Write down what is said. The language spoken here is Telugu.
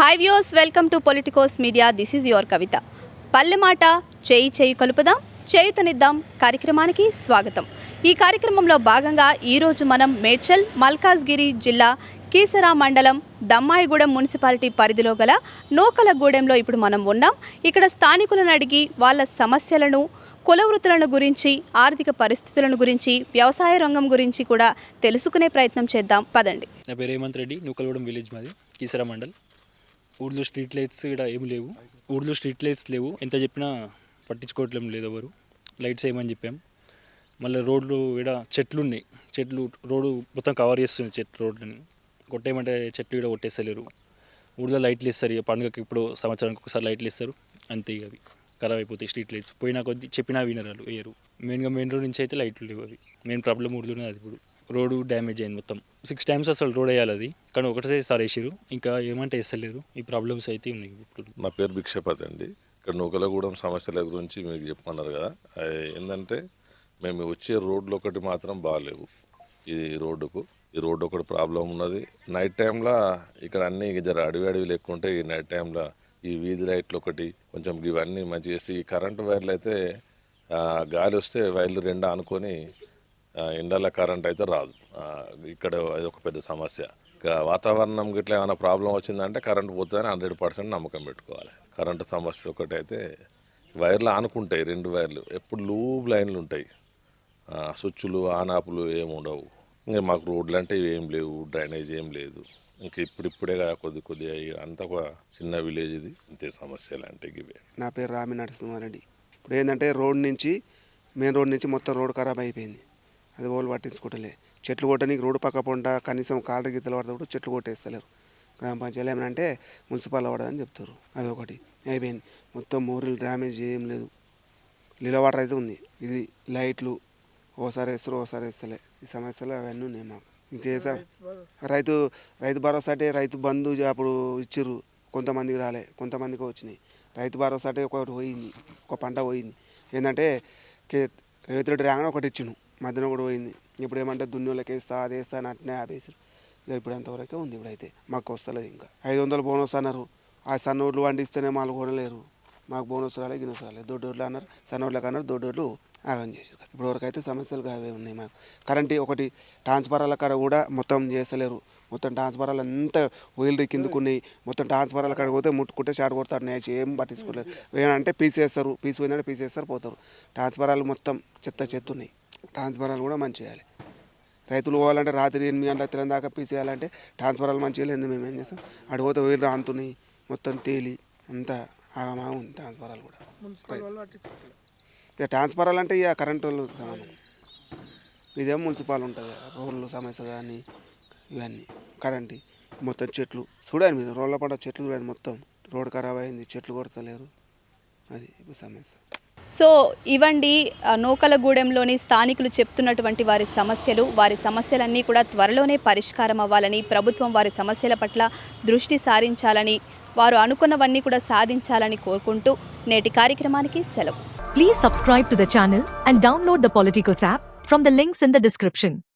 Hi views welcome to Politicos media this is your Kavitha పల్లె మాట చేయి చేయి కలుపుదాం చేయుతనిద్దాం కార్యక్రమానికి స్వాగతం. ఈ కార్యక్రమంలో భాగంగా ఈరోజు మనం మేడ్చల్ మల్కాజ్గిరి జిల్లా కీసరా మండలం దమ్మాయిగూడెం మున్సిపాలిటీ పరిధిలో గల నూకలగూడెంలో ఇప్పుడు మనం ఉన్నాం. ఇక్కడ స్థానికులను అడిగి వాళ్ళ సమస్యలను కుల వృత్తులను గురించి ఆర్థిక పరిస్థితులను గురించి వ్యవసాయ రంగం గురించి కూడా తెలుసుకునే ప్రయత్నం చేద్దాం. పదండి. నా పేరు హేమంత్ రెడ్డి నూకలగూడెం విలేజ్ మాది కీసరా మండల్. ఊర్లో స్ట్రీట్ లైట్స్ ఇక్కడ ఏమి లేవు. ఊర్లో స్ట్రీట్ లైట్స్ లేవు. ఎంత చెప్పినా పట్టించుకోవట్లేం లేదు ఎవరు. లైట్స్ వేయమని చెప్పాం. మళ్ళీ రోడ్లు ఇక్కడ చెట్లు ఉన్నాయి చెట్లు రోడ్డు మొత్తం కవర్ చేస్తుంది చెట్లు రోడ్లని. కొట్టేయమంటే చెట్లు ఇక్కడ కొట్టేస్తలేరు. ఊళ్ళో లైట్లు ఇస్తారు ఇక పండుగకి ఇప్పుడు సంవత్సరానికి ఒకసారి లైట్లు ఇస్తారు అంతే ఇక అవి. ఖరాబ్ అయిపోతాయి స్ట్రీట్ లైట్స్. పోయినా కొద్ది చెప్పినా వినరాలు వేయరు. మెయిన్గా మెయిన్ రోడ్ నుంచి అయితే లైట్లు లేవు అవి. మెయిన్ ప్రాబ్లం ఊర్లోనే అది ఇప్పుడు. రోడ్డు డ్యామేజ్ అయింది మొత్తం. సిక్స్ టైమ్స్ అసలు రోడ్ వేయాలి అది. కానీ ఒకటేసారి వేసారు ఇంకా ఏమంటే వేస్తలేరు. ఈ ప్రాబ్లమ్స్ అయితే ఉన్నాయి ఇప్పుడు. నా పేరు భిక్షపతి అండి. ఇక్కడ నూకలగూడెం సమస్యల గురించి మీకు చెప్పమన్నారు కదా. ఏంటంటే మేము వచ్చే రోడ్లు ఒకటి మాత్రం బాగాలేవు. ఈ రోడ్డుకు. ఈ రోడ్డు ఒకటి ప్రాబ్లం ఉన్నది. నైట్ టైంలో ఇక్కడ అన్నీ జర అడవి అడవి లెక్క ఉంటాయి ఈ నైట్ టైంలో ఈ వీధి లైట్లు ఒకటి కొంచెం ఇవన్నీ మంచిగా చేసి ఈ కరెంటు వైర్లు అయితే గాలి వస్తే వైర్లు రెండు అనుకొని ఎండల కరెంట్ అయితే రాదు. ఇక్కడ అది ఒక పెద్ద సమస్య. వాతావరణం గిట్ల ఏమైనా ప్రాబ్లం వచ్చిందంటే కరెంట్ పోతుందని హండ్రెడ్ పర్సెంట్ నమ్మకం పెట్టుకోవాలి. కరెంటు సమస్య ఒకటి అయితే వైర్లు ఆనుకుంటాయి రెండు వైర్లు. ఎప్పుడు లూబ్ లైన్లు ఉంటాయి. స్విచ్లు ఆనాపులు ఏమి ఉండవు. ఇంకా మాకు రోడ్లు అంటే ఏం లేవు డ్రైనేజ్ ఏం లేదు. ఇంక ఇప్పుడిప్పుడే కదా కొద్ది కొద్దిగా అంత ఒక చిన్న విలేజ్ ఇది. ఇంతే సమస్యలు అంటే ఇవే నా పేరు రామి నరసింహారెడ్డి. ఇప్పుడు ఏంటంటే రోడ్ నుంచి మెయిన్ రోడ్ నుంచి మొత్తం రోడ్ ఖరాబ్ అయిపోయింది. అది వాళ్ళు పట్టించుకోవటలే. చెట్లు కొట్టడానికి రోడ్డు పక్క పొంట కనీసం కాళ్ళ గీతలు పడితే కూడా చెట్లు కొట్టేస్తలేరు. గ్రామ పంచాయతీ ఏమనంటే మున్సిపల్ పడదని చెప్తారు. అదొకటి. అయిపోయింది. మొత్తం మోరీలు డ్యామేజ్ ఏం లేదు. నిలవాటర్ వాటర్ అయితే ఉంది. ఇది లైట్లు ఓసారి వేస్తారు ఓసారి వేస్తలే. ఈ సమస్యలు అవన్నీ ఉన్నాయి మాకు. ఇంకేసా? రైతు రైతు భరోసా అంటే రైతు బంధు అప్పుడు ఇచ్చిర్రు. కొంతమందికి రాలే. కొంతమందికి వచ్చినాయి. రైతు భరోసా అంటే ఒకటి పోయింది. ఒక పంట పోయింది. ఏంటంటే కే- రేవంత్ రెడ్డి రాగానే ఒకటి ఇచ్చిన మధ్యన కూడా పోయింది. ఇప్పుడు ఏమంటే దున్నులకి వేస్తా అది వేస్తా అని అట్నే ఆపేసారు ఇక ఇప్పుడు అంతవరకే ఉంది ఇప్పుడైతే. మాకు వస్తలేదు ఇంకా. ఐదు వందలు బోనస్ అన్నారు. ఆ సన్నోడ్లు వండిస్తేనే వాళ్ళు కొనలేరు. మాకు బోనస్ రాలేదు గినస్ రాలేదు దొడ్డోడ్లు అన్నారు. సన్నోడ్లకు అన్నారు దొడ్డోడ్లు ఆగం చేశారు ఇప్పుడు వరకు అయితే సమస్యలు కావే ఉన్నాయి మాకు. కరెంట్ ఒకటి ట్రాన్స్ఫారాల కాడ కూడా మొత్తం చేస్తలేరు. మొత్తం ట్రాన్స్ఫారాలు అంతా ఓయిల్ కిందకున్నాయి మొత్తం ట్రాన్స్ఫారాల కాడ పోతే ముట్టుకుంటే షాట్ కొడతారు. నేచి ఏం పట్టించుకోలేరు ఏమంటే పీస్ వేస్తారు పీస్ పోయిందంటే పీస్ వేస్తారు పోతారు ట్రాన్స్ఫారాలు మొత్తం చెత్త చెత్త ఉన్నాయి ట్రాన్స్ఫారాలు కూడా మంచి చేయాలి. రైతులు పోవాలంటే రాత్రి ఎనిమిది గంటల తెలం దాకా పీస్ చేయాలంటే ట్రాన్స్ఫారాలు మంచిగా లేదు మేము ఏం చేస్తాం? అటు పోతే ఓయిల్ రాంతున్నాయి మొత్తం తేలి అంతా ఆగమాగం ఉంది ట్రాన్స్ఫారాలు కూడా. ఇక ట్రాన్స్ఫారాలు అంటే ఇక కరెంట్ వాళ్ళు సమానం. ఇదేమో మున్సిపాల్ ఉంటుంది. రోడ్లు సమస్య కానీ ఇవన్నీ. కరెంట్ మొత్తం చెట్లు చూడండి మీరు రోడ్ల పడ్డ చెట్లు చూడండి మొత్తం. రోడ్ ఖరాబ్ అయింది చెట్లు కొడతలేరు. అది ఇప్పుడు సమస్య. సో ఇవండి నూకలగూడెంలోని స్థానికులు చెప్తున్నటువంటి వారి సమస్యలు వారి సమస్యలన్నీ కూడా త్వరలోనే పరిష్కారం అవ్వాలని ప్రభుత్వం వారి సమస్యల పట్ల దృష్టి సారించాలని వారు అనుకున్నవన్నీ కూడా సాధించాలని కోరుకుంటూ నేటి కార్యక్రమానికి సెలవు. Please subscribe to the channel and download the Politicos app from the links in the description